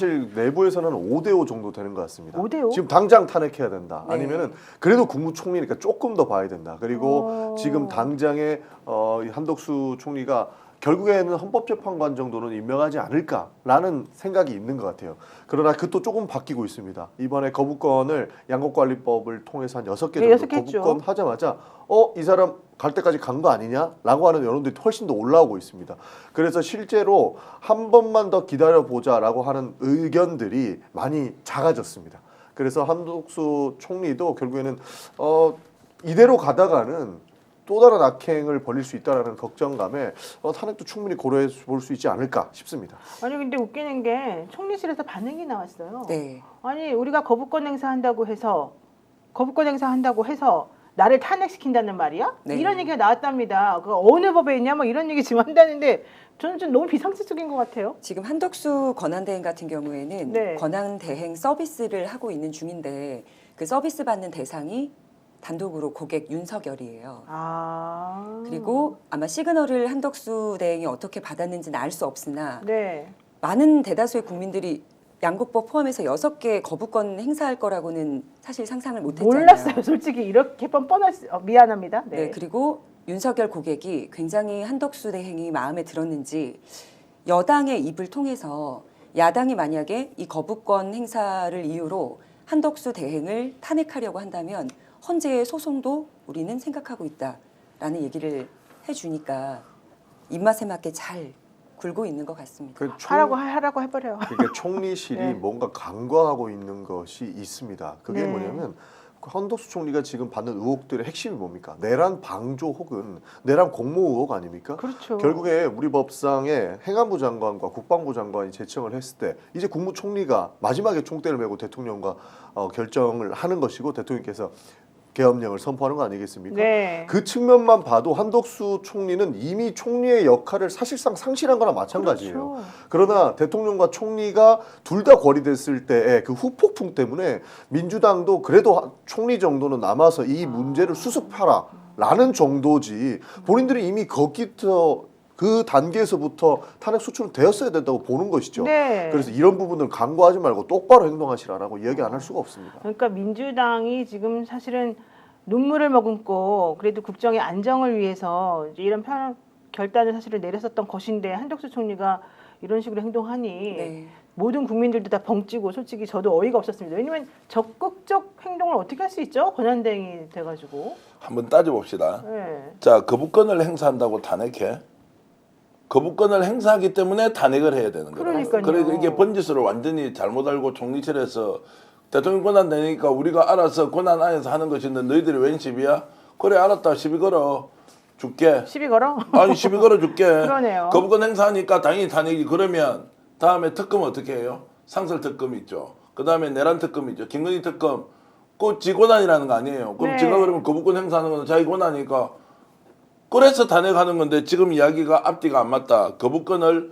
사실 내부에서는 5대5 정도 되는 것 같습니다. 5대5? 지금 당장 탄핵해야 된다. 네. 아니면은 그래도 국무총리니까 조금 더 봐야 된다. 그리고 어. 지금 당장에 어, 이 한덕수 총리가 결국에는 헌법재판관 정도는 임명하지 않을까라는 생각이 있는 것 같아요. 그러나 그것도 조금 바뀌고 있습니다. 이번에 거부권을 양곡관리법을 통해서 한 여섯 개 네, 정도 여섯 개 했죠. 거부권 하자마자 어 이 사람 갈 때까지 간 거 아니냐라고 하는 여론들이 훨씬 더 올라오고 있습니다. 그래서 실제로 한 번만 더 기다려 보자라고 하는 의견들이 많이 작아졌습니다. 그래서 한덕수 총리도 결국에는 어 이대로 가다가는 또 다른 악행을 벌일 수 있다라는 걱정감에 어, 탄핵도 충분히 고려해 볼 수 있지 않을까 싶습니다. 아니 근데 웃기는 게 총리실에서 반응이 나왔어요. 네. 아니 우리가 거부권 행사한다고 해서 거부권 행사한다고 해서 나를 탄핵시킨다는 말이야? 네. 이런 얘기가 나왔답니다. 그 어느 법에 있냐? 뭐 이런 얘기 지금 한다는데 저는 좀 너무 비상식적인 것 같아요. 지금 한덕수 권한대행 같은 경우에는 네. 권한대행 서비스를 하고 있는 중인데 그 서비스 받는 대상이 단독으로 고객 윤석열이에요. 아 그리고 아마 시그널을 한덕수 대행이 어떻게 받았는지는 알 수 없으나 네 많은 대다수의 국민들이 양국법 포함해서 여섯 개 거부권 행사할 거라고는 사실 상상을 못했잖아요. 몰랐어요. 솔직히 이렇게 뻔뻔할 수 어, 미안합니다. 네. 네. 그리고 윤석열 고객이 굉장히 한덕수 대행이 마음에 들었는지 여당의 입을 통해서 야당이 만약에 이 거부권 행사를 이유로 한덕수 대행을 탄핵하려고 한다면 헌재의 소송도 우리는 생각하고 있다라는 얘기를 해주니까 입맛에 맞게 잘 굴고 있는 것 같습니다. 그 총- 하라고 하- 하라고 해버려요. 그러니까 총리실이 네. 뭔가 간과하고 있는 것이 있습니다. 그게 네. 뭐냐면 그 헌덕수 총리가 지금 받는 의혹들의 핵심이 뭡니까? 내란 방조 혹은 내란 공모 의혹 아닙니까? 그렇죠. 결국에 우리 법상에 행안부 장관과 국방부 장관이 제청을 했을 때 이제 국무총리가 마지막에 총대를 메고 대통령과 어, 결정을 하는 것이고 대통령께서 계엄령을 선포하는 거 아니겠습니까? 네. 그 측면만 봐도 한덕수 총리는 이미 총리의 역할을 사실상 상실한 거나 마찬가지예요. 그렇죠. 그러나 대통령과 총리가 둘 다 거리됐을 때의 그 후폭풍 때문에 민주당도 그래도 하- 총리 정도는 남아서 이 문제를 수습하라 라는 정도지 본인들이 이미 거기서 그 단계에서부터 탄핵 소추는 되었어야 된다고 보는 것이죠. 네. 그래서 이런 부분들 간과하지 말고 똑바로 행동하시라라고 이야기 안 할 수가 없습니다. 그러니까 민주당이 지금 사실은 눈물을 머금고 그래도 국정의 안정을 위해서 이제 이런 편, 결단을 사실은 내렸었던 것인데 한덕수 총리가 이런 식으로 행동하니 네. 모든 국민들도 다 벙찌고 솔직히 저도 어이가 없었습니다. 왜냐면 적극적 행동을 어떻게 할 수 있죠? 권한대행이 돼가지고. 한번 따져봅시다. 네. 자, 거부권을 행사한다고 탄핵해? 거부권을 행사하기 때문에 탄핵을 해야 되는 거다. 그러니까요. 그래서 이게 번지수를 완전히 잘못 알고 총리실에서 대통령 권한 되니까 우리가 알아서 권한 안에서 하는 것인데 너희들이 웬 시비야? 그래 알았다 시비 걸어 줄게. 시비 걸어? 아니 시비 걸어 줄게. 그러네요. 거부권 행사하니까 당연히 탄핵이 그러면 다음에 특검 어떻게 해요? 상설 특검 있죠. 그 다음에 내란 특검 있죠. 김건희 특검 그 지 권한이라는 거 아니에요. 그럼 네. 지가 그러면 거부권 행사하는 건 자기 권한이니까 그래서 탄핵하는 건데 지금 이야기가 앞뒤가 안 맞다. 거부권을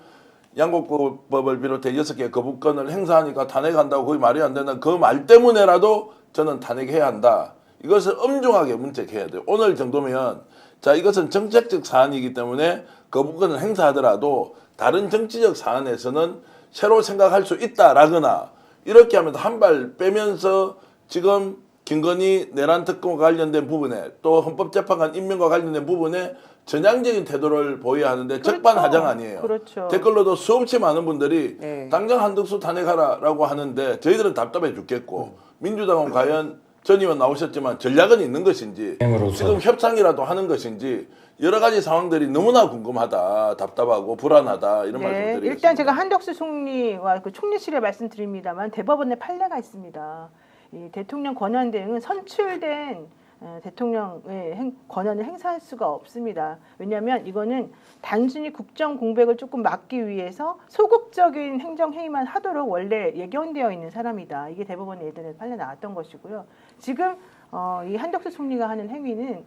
양곡법을 비롯해 여섯 개 거부권을 행사하니까 탄핵한다고 그게 말이 안 된다. 그 말 때문에라도 저는 탄핵해야 한다. 이것을 엄중하게 문책해야 돼요. 오늘 정도면 자 이것은 정책적 사안이기 때문에 거부권을 행사하더라도 다른 정치적 사안에서는 새로 생각할 수 있다라거나 이렇게 하면서 한 발 빼면서 지금 김건희 내란 특검과 관련된 부분에 또 헌법재판관 임명과 관련된 부분에 전향적인 태도를 보여야 하는데 적반하장 아니에요. 그렇죠. 댓글로도 수없이 많은 분들이 네. 당장 한덕수 탄핵하라라고 하는데 저희들은 답답해 죽겠고 민주당은 과연 전 의원 나오셨지만 전략은 있는 것인지 행으로서. 지금 협상이라도 하는 것인지 여러 가지 상황들이 너무나 궁금하다, 답답하고 불안하다 이런 네, 말씀드리겠습니다. 일단 제가 한덕수 총리와 그 총리실에 말씀드립니다만 대법원에 판례가 있습니다. 이 대통령 권한 대행은 선출된 어, 대통령의 행- 권한을 행사할 수가 없습니다. 왜냐하면 이거는 단순히 국정 공백을 조금 막기 위해서 소극적인 행정 행위만 하도록 원래 예견되어 있는 사람이다. 이게 대법원에 예전에 판례 나왔던 것이고요. 지금 어, 이 한덕수 총리가 하는 행위는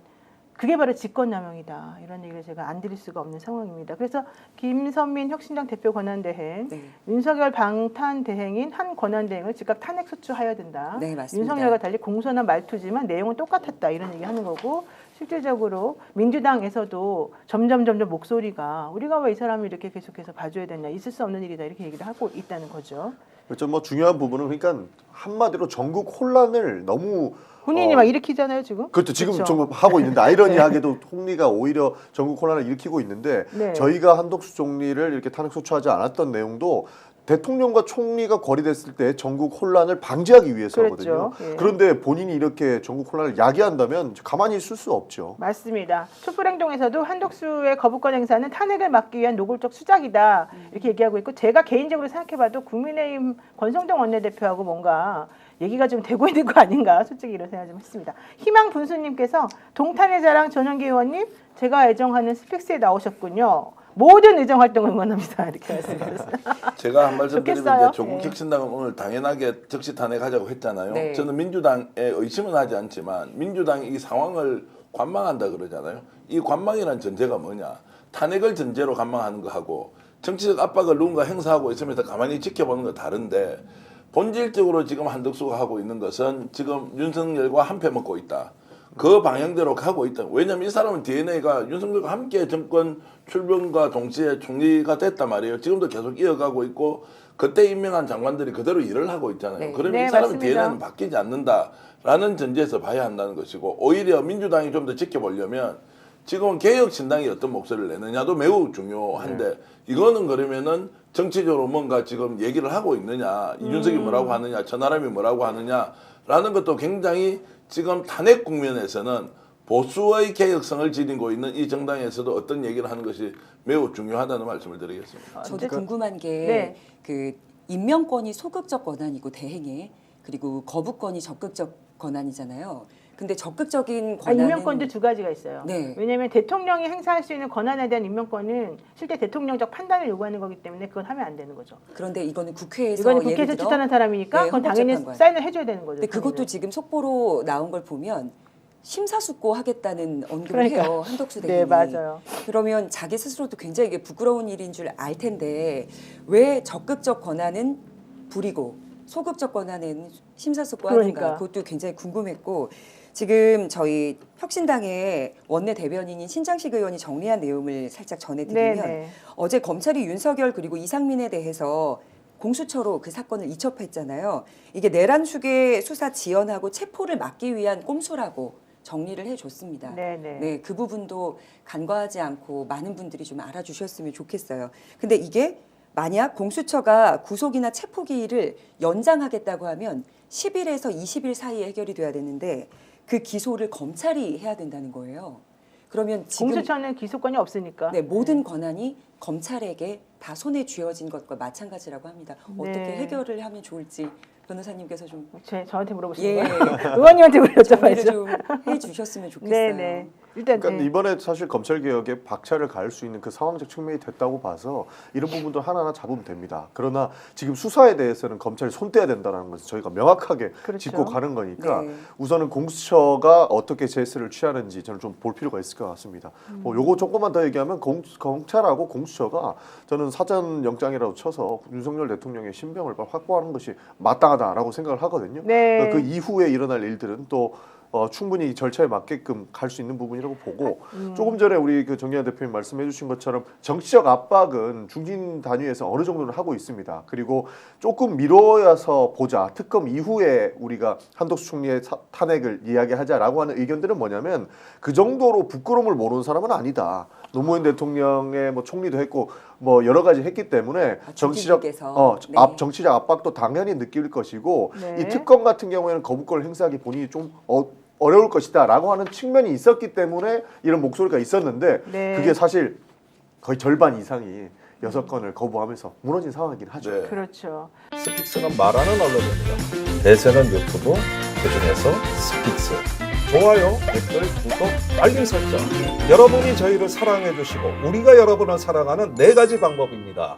그게 바로 직권남용이다. 이런 얘기를 제가 안 드릴 수가 없는 상황입니다. 그래서 김선민 혁신당 대표 권한대행, 네. 윤석열 방탄 대행인 한 권한대행을 즉각 탄핵 소추하여야 된다. 네, 맞습니다. 윤석열과 달리 공손한 말투지만 내용은 똑같았다. 이런 얘기 하는 거고 실질적으로 민주당에서도 점점 점점 목소리가 우리가 왜 이 사람을 이렇게 계속해서 봐줘야 되냐 있을 수 없는 일이다 이렇게 얘기를 하고 있다는 거죠. 그렇죠. 뭐 중요한 부분은 그러니까 한마디로 전국 혼란을 너무 본인이 어, 막 일으키잖아요 지금. 그렇죠. 지금 그렇죠. 좀 하고 있는데 아이러니하게도 총리가 오히려 전국 혼란을 일으키고 있는데 네. 저희가 한덕수 총리를 이렇게 탄핵 소추하지 않았던 내용도 대통령과 총리가 거리됐을 때 전국 혼란을 방지하기 위해서거든요. 그렇죠. 예. 그런데 본인이 이렇게 전국 혼란을 야기한다면 가만히 있을 수 없죠. 맞습니다. 촛불행동에서도 한덕수의 거부권 행사는 탄핵을 막기 위한 노골적 수작이다 이렇게 얘기하고 있고 제가 개인적으로 생각해봐도 국민의힘 권성동 원내대표하고 뭔가 얘기가 좀 되고 있는 거 아닌가 솔직히 이런 생각 좀 했습니다. 희망 분수님께서 동탄의 자랑 전원기 의원님 제가 애정하는 스픽스에 나오셨군요. 모든 의정 활동 응원합니다 이렇게 말씀드렸습니다. 제가 한 말씀. 드리면 조국 네. 혁신당은 오늘 당연하게 적시 탄핵하자고 했잖아요. 네. 저는 민주당에 의심은 하지 않지만 민주당이 이 상황을 관망한다 그러잖아요. 이 관망이라는 전제가 뭐냐? 탄핵을 전제로 관망하는 거하고 정치적 압박을 누군가 행사하고 있으면서 가만히 지켜보는 거 다른데 본질적으로 지금 한덕수가 하고 있는 것은 지금 윤석열과 한패 먹고 있다. 그 방향대로 가고 있다. 왜냐면 이 사람은 DNA가 윤석열과 함께 정권 출범과 동시에 총리가 됐단 말이에요. 지금도 계속 이어가고 있고 그때 임명한 장관들이 그대로 일을 하고 있잖아요. 네. 그러면 네, 이 사람은 맞습니다. DNA는 바뀌지 않는다라는 전제에서 봐야 한다는 것이고 오히려 민주당이 좀 더 지켜보려면 지금은 개혁 신당이 어떤 목소리를 내느냐도 매우 중요한데 이거는 그러면은 정치적으로 뭔가 지금 얘기를 하고 있느냐 이준석이 뭐라고 하느냐 천하람이 뭐라고 하느냐라는 것도 굉장히 지금 탄핵 국면에서는 보수의 개혁성을 지니고 있는 이 정당에서도 어떤 얘기를 하는 것이 매우 중요하다는 말씀을 드리겠습니다. 저도 어쨌든- 궁금한 게 네. 그 임명권이 소극적 권한이고 대행에 그리고 거부권이 적극적 권한이잖아요. 근데 적극적인 아, 권한은 임명권도 두 가지가 있어요. 네. 왜냐하면 대통령이 행사할 수 있는 권한에 대한 임명권은 실제 대통령적 판단을 요구하는 거기 때문에 그건 하면 안 되는 거죠. 그런데 이거는 국회에서 이거는 국회에서 추천한 사람이니까 네, 그건 당연히. 사인을 해줘야 되는 거죠. 근데 그것도 당연히. 지금 속보로 나온 걸 보면 심사숙고 하겠다는 언급을 그러니까. 해요 한덕수 대행이. 네 맞아요. 그러면 자기 스스로도 굉장히 이게 부끄러운 일인 줄 알 텐데 왜 적극적 권한은 부리고 소극적 권한은 심사숙고하는가 그러니까. 그것도 굉장히 궁금했고 지금 저희 혁신당의 원내 대변인인 신장식 의원이 정리한 내용을 살짝 전해드리면 네네. 어제 검찰이 윤석열 그리고 이상민에 대해서 공수처로 그 사건을 이첩했잖아요. 이게 내란 수계 수사 지연하고 체포를 막기 위한 꼼수라고 정리를 해줬습니다. 네네. 네, 그 부분도 간과하지 않고 많은 분들이 좀 알아주셨으면 좋겠어요. 근데 이게 만약 공수처가 구속이나 체포 기일을 연장하겠다고 하면 10일에서 20일 사이에 해결이 돼야 되는데 그 기소를 검찰이 해야 된다는 거예요. 그러면 지금 공수처는 기소권이 없으니까. 네, 모든 권한이 검찰에게 다 손에 쥐어진 것과 마찬가지라고 합니다. 어떻게 네. 해결을 하면 좋을지 변호사님께서 좀 제, 저한테 물어보시는 예, 거예요? 의원님한테 여쭤봐야죠. 좀 해주셨으면 좋겠어요. 네 네. 일단 그러니까 네. 이번에 사실 검찰 개혁에 박차를 가할 수 있는 그 상황적 측면이 됐다고 봐서 이런 부분도 하나하나 잡으면 됩니다. 그러나 지금 수사에 대해서는 검찰이 손 떼야 된다는 것을 저희가 명확하게 그렇죠. 짚고 가는 거니까 네. 우선은 공수처가 어떻게 제스를 취하는지 저는 좀 볼 필요가 있을 것 같습니다. 음. 뭐 요거 조금만 더 얘기하면 공, 검찰하고 공수처가 저는 사전 영장이라도 쳐서 윤석열 대통령의 신병을 확보하는 것이 마땅하다라고 생각을 하거든요. 네. 그러니까 그 이후에 일어날 일들은 또 어, 충분히 절차에 맞게끔 갈 수 있는 부분이라고 보고 음. 조금 전에 우리 그 정리한 대표님 말씀해주신 것처럼 정치적 압박은 중진 단위에서 어느 정도는 하고 있습니다. 그리고 조금 미뤄서 보자 특검 이후에 우리가 한덕수 총리의 사- 탄핵을 이야기하자라고 하는 의견들은 뭐냐면 그 정도로 부끄러움을 모르는 사람은 아니다. 노무현 대통령의 뭐 총리도 했고 뭐 여러 가지 했기 때문에 아, 정치적. 어, 네. 압, 정치적 압박도 당연히 느낄 것이고 네. 이 특검 같은 경우에는 거부권을 행사하기 본인이 좀 어, 어려울 것이다라고 하는 측면이 있었기 때문에 이런 목소리가 있었는데 네. 그게 사실 거의 절반 이상이 여섯 건을 거부하면서 무너진 상황이긴 하죠. 네. 그렇죠. 스픽스는 말하는 언론입니다. 대세는 유튜브, 그중에서 스픽스. 좋아요, 댓글, 구독, 알림 설정. 여러분이 저희를 사랑해 주시고 우리가 여러분을 사랑하는 네 가지 방법입니다.